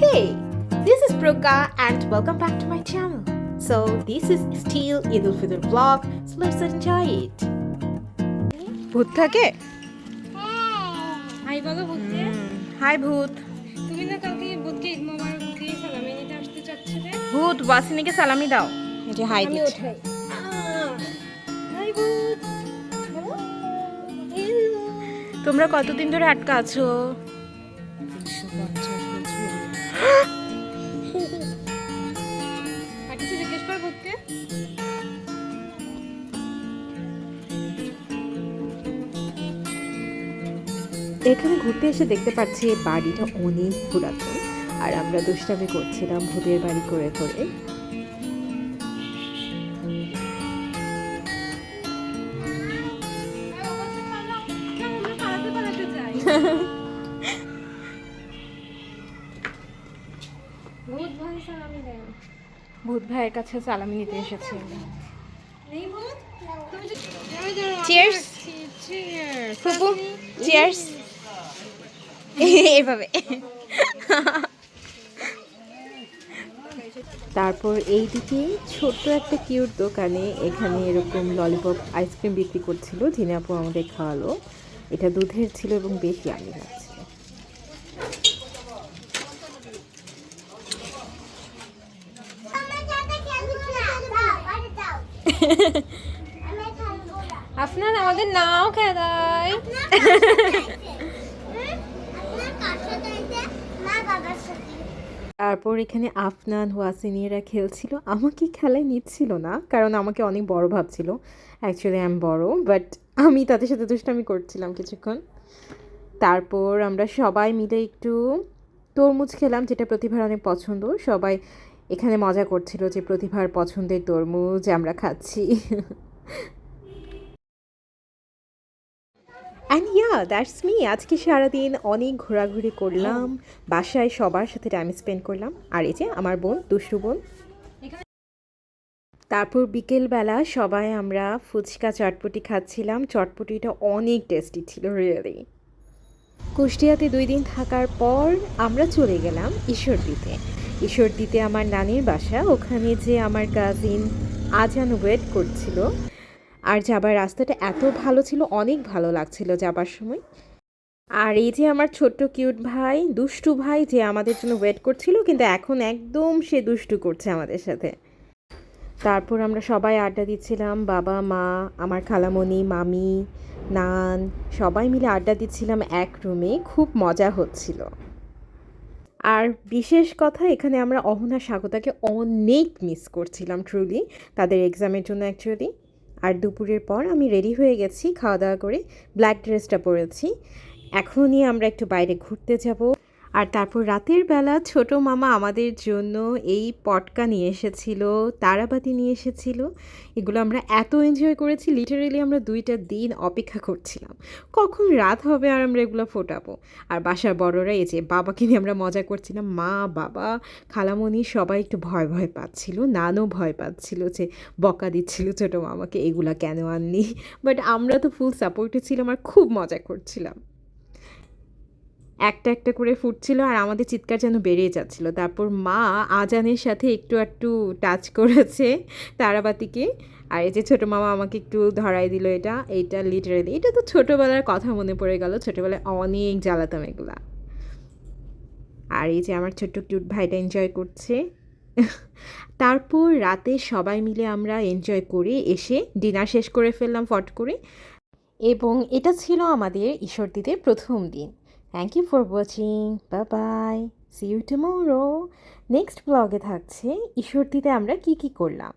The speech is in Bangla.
Hey, this is Proka and welcome back to my channel. So this is still Eid al Fitr vlog, so let's enjoy it. ভূত থাকে? হাই বলো বুদ্ধি হাই ভূত। তুমি না কালকে বুদ্ধি ঈদ মোবারক দিয়ে সালামি নিতে আসতে চাচ্ছিলে? ভূত ওয়াসিনীকে সালামি দাও। এই হাই আমি দিচ্ছে। হাই ভূত। তোমরা কতদিন ধরে আটকা আছো? আর কিছু জিজ্ঞেস কর ভূতকে। এখানে ঘুরতে এসে দেখতে পাচ্ছি এই বাড়িটা অনেক পুরাতন আর আমরা দুষ্টামি করছিলাম ভূতের বাড়ি করে করে। ভূত ভাইয়ের কাছে সালামি নিতে এসেছি। চিয়ার্স ফুপু চিয়ার্স এভাবে। তারপর এইদিকে ছোট্ট একটা কিউট দোকানে এখানে এরকম ললিপপ আইসক্রিম বিক্রি করছিল যিনি আপু আমাদের খাওয়ালো। এটা দুধের ছিল এবং বেশি আমি লাগছিল আপনার আমাদের নাও খেদায় তারপর এখানে আফনান ওয়াসিনিয়ারা খেলছিল। আমাকে খেলায় নিচ্ছিল না, কারণ আমাকে অনেক বড় ভাবছিল অ্যাকচুয়ালি আমি বড় বাট আমি তাদের সাথে দুষ্টামি করছিলাম কিছুক্ষণ। তারপর আমরা সবাই মিলে একটু তরমুজ খেলাম, যেটা প্রতিভার অনেক পছন্দ। সবাই এখানে মজা করছিল যে প্রতিভার পছন্দের তরমুজ আমরা খাচ্ছি। অ্যান্ড ইয়া দ্যাটস মি আজকে সারাদিন অনেক ঘোরাঘুরি করলাম, বাসায় সবার সাথে টাইম স্পেন্ড করলাম। আর এই যে আমার বোন, দুষ্টু বোন। তারপর বিকেলবেলা সবাই আমরা ফুচকা চটপটি খাচ্ছিলাম। চটপটিটা অনেক টেস্টি ছিল রিয়েলি কুষ্টিয়াতে দুই দিন থাকার পর আমরা চলে গেলাম ঈশ্বরদীতে। ঈশ্বরদীতে আমার নানির বাসা, ওখানে যে আমার কাজিন আজান ওয়েট করছিল। আর যাবার রাস্তাটা এত ভালো ছিল, অনেক ভালো লাগছিল যাবার সময়। আর এই যে আমার ছোট্ট কিউট ভাই, দুষ্টু ভাই যে আমাদের জন্য ওয়েট করছিল, কিন্তু এখন একদম সে দুষ্টু করছে আমাদের সাথে। তারপর আমরা সবাই আড্ডা দিচ্ছিলাম, বাবা, মা, আমার খালামণি, মামি, নান, সবাই মিলে আড্ডা দিচ্ছিলাম এক রুমে খুব মজা হচ্ছিল। আর বিশেষ কথা, এখানে আমরা অহনা স্বাগতাকে অনেক মিস করছিলাম ট্রুলি তাদের এক্সামের জন্য অ্যাকচুয়ালি আর দুপুরের পর আমি রেডি হয়ে গেছি খাওয়া দাওয়া করে ব্ল্যাক ড্রেসটা পরেছি। এখনই আমরা একটু বাইরে ঘুরতে যাব। আর তারপর রাতের বেলা ছোট মামা আমাদের জন্য এই পটকা নিয়ে এসেছিল, তারাবাতি নিয়ে এসেছিল। এগুলো আমরা এত এনজয় করেছি লিটারেলি আমরা দুইটা দিন অপেক্ষা করছিলাম। কখন রাত হবে আর আমরা এগুলো ফোটাবো? আর বাসার বড়রা এই যে বাবাকে নিয়ে আমরা মজা করছিলাম, মা, বাবা, খালামণি সবাই একটু ভয় ভয় পাচ্ছিল নানও ভয় পাচ্ছিল যে বকা দিচ্ছিল ছোটো মামাকে, এগুলা কেন আননি বাট আমরা তো ফুল সাপোর্টে ছিলাম আর খুব মজা করছিলাম। একটা একটা করে ফুটছিল আর আমাদের চিৎকার যেন বেড়ে যাচ্ছিল। তারপর মা আজানের সাথে একটু একটু টাচ করেছে তারাবাতিকে। আর এই যে ছোটো মামা আমাকে একটু ধরাই দিল এটা এইটা লিটারেলি এটা তো ছোটোবেলার কথা মনে পড়ে গেল। ছোটোবেলায় অনেক জ্বালাতাম এগুলা। আর এই যে আমার ছোট্ট কিউট ভাইটা এনজয় করছে। তারপর রাতে সবাই মিলে আমরা এনজয় করে এসে ডিনার শেষ করে ফেললাম ফট করে। এবং এটা ছিল আমাদের ঈশ্বরদীতে প্রথম দিন। থ্যাংক ইউ ফর ওয়াচিং বা bye see you tomorrow next ব্লগে থাকছে ঈশ্বরদীতে আমরা কি কি করলাম?